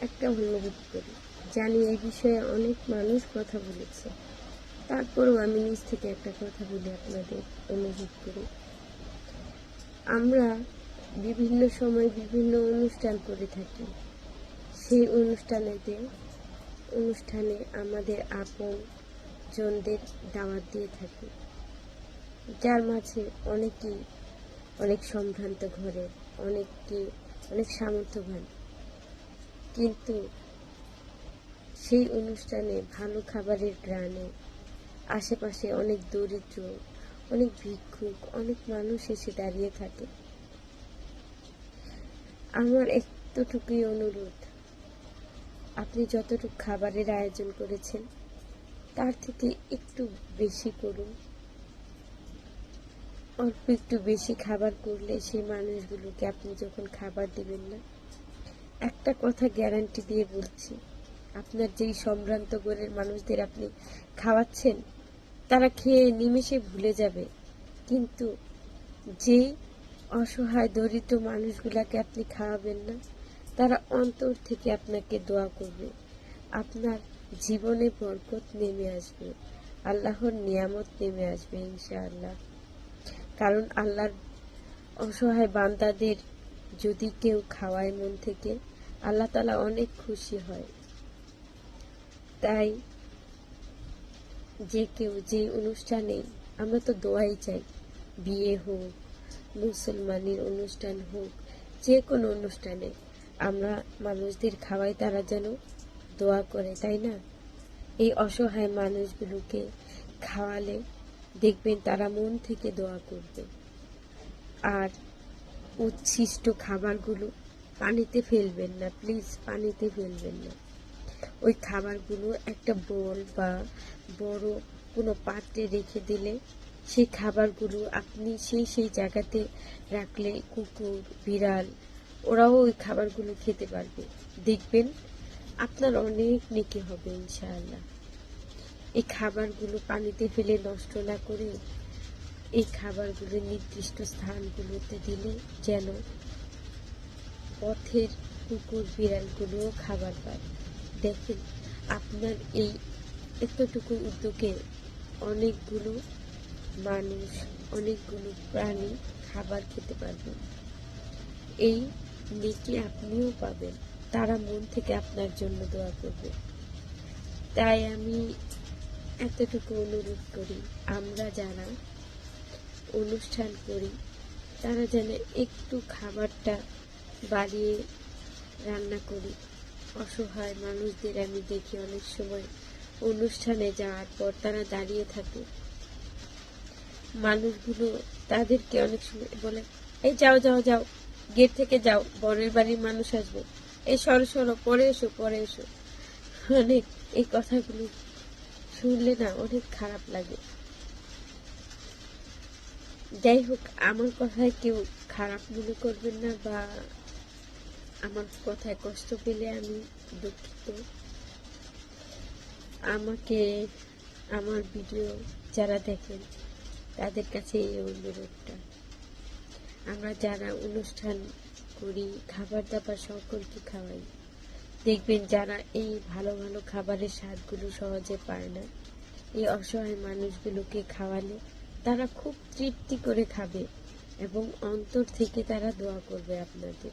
একটা অনুভব করি, জানি এই বিষয়ে অনেক মানুষ কথা বলেছে। তারপরেও আমি নিজ থেকে একটা কথা বলি আপনাদের, অনুভব করি। আমরা বিভিন্ন সময় বিভিন্ন অনুষ্ঠান করে থাকি। সেই অনুষ্ঠানেতে, অনুষ্ঠানে আমাদের আপন জনদের দাওয়াত দিয়ে থাকি। যার মাঝে অনেকেই অনেক সম্ভ্রান্ত ঘরে অনেককে অনেক সামর্থ্যবান। কিন্তু সেই অনুষ্ঠানে ভালো খাবারের গ্রানে, আশেপাশে অনেক দরিদ্র, অনেক ভিক্ষুক, অনেক মানুষ এসে দাঁড়িয়ে থাকে। আমার এতটুকুই অনুরোধ, আপনি যতটুকু খাবারের আয়োজন করেছেন, তার থেকে একটু বেশি করুন। অল্প একটু বেশি খাবার করলে সেই মানুষগুলোকে আপনি যখন খাবার দিবেন না একটা কথা গ্যারান্টি দিয়ে বলছি। আপনার যেই সম্ভ্রান্ত গড়ের মানুষদের আপনি খাওয়াচ্ছেন, তারা খেয়ে নিমেষে ভুলে যাবে। কিন্তু যেই অসহায় দরিদ্র মানুষগুলাকে আপনি খাওয়াবেন না, তারা অন্তর থেকে আপনাকে দোয়া করবে। আপনার জীবনে বরকত নেমে আসবে। আল্লাহর নিয়ামত নেমে আসবে ইনশাআল্লাহ। কারণ আল্লাহর অসহায় বান্দাদের যদি কেউ খাওয়ায় মন থেকে আল্লাহ তালা অনেক খুশি হয়। তাই যে কেউ যে অনুষ্ঠানে, আমরা তো দোয়াই চাই, বিয়ে হোক, মুসলমানের অনুষ্ঠান হোক, যে কোনো অনুষ্ঠানে আমরা মানুষদের খাওয়াই, তারা যেন দোয়া করে, তাই না? এই অসহায় মানুষগুলোকে খাওয়ালে দেখবেন তারা মন থেকে দোয়া করবে। আর উচ্ছিষ্ট খাবারগুলো পানিতে ফেলবেন না প্লিজ পানিতে ফেলবেন না। ওই খাবারগুলো একটা বোল বা বড় কোনো পাত্রে রেখে দিলে সেই খাবারগুলো আপনি সেই সেই জায়গাতে রাখলে কুকুর, বিড়াল, ওরাও ওই খাবারগুলো খেতে পারবে। দেখবেন আপনার অনেক নেকি হবে ইনশাআল্লাহ। এই খাবারগুলো পানিতে ফেলে নষ্ট না করে এই খাবারগুলো নির্দিষ্ট স্থানগুলোতে দিলে যেন পথের কুকুর বিড়ালগুলোও খাবার পায়। দেখেন, আপনার এই এতটুকু উদ্যোগে অনেকগুলো মানুষ, অনেকগুলো প্রাণী খাবার খেতে পারবে এই নেকি আপনিও পাবেন। তারা মন থেকে আপনার জন্য দোয়া করবে। তাই আমি এতটুকু অনুরোধ করি, আমরা যারা অনুষ্ঠান করি, তারা যেন একটু খাবারটা বাড়িয়ে রান্না করি। অসহায় মানুষদের আমি দেখি অনেক সময়। অনুষ্ঠানে যাওয়ার পর তারা দাঁড়িয়ে থাকে। মানুষগুলো তাদেরকে অনেক সময় বলে, এই যাও যাও যাও, গেট থেকে যাও, বরের বাড়ির মানুষ আসবে। এই সরো সরো, পরে এসো পরে এসো। অনেক এই কথাগুলো শুনলে না অনেক খারাপ লাগে। যাই হোক, আমার কথায় কেউ খারাপ মনে করবেন না বা আমার কথায় কষ্ট পেলে আমি দুঃখিত। আমাকে, আমার ভিডিও যারা দেখেন, তাদের কাছে এই অনুরোধটা। আমরা যারা অনুষ্ঠান করি খাবার দাবার সকলকে খাওয়াই। দেখবেন যারা এই ভালো ভালো খাবারের স্বাদগুলো সহজে পায় না, এই অসহায় মানুষগুলোকে খাওয়ালে তারা খুব তৃপ্তি করে খাবে এবং অন্তর থেকে তারা দোয়া করবে আপনাদের।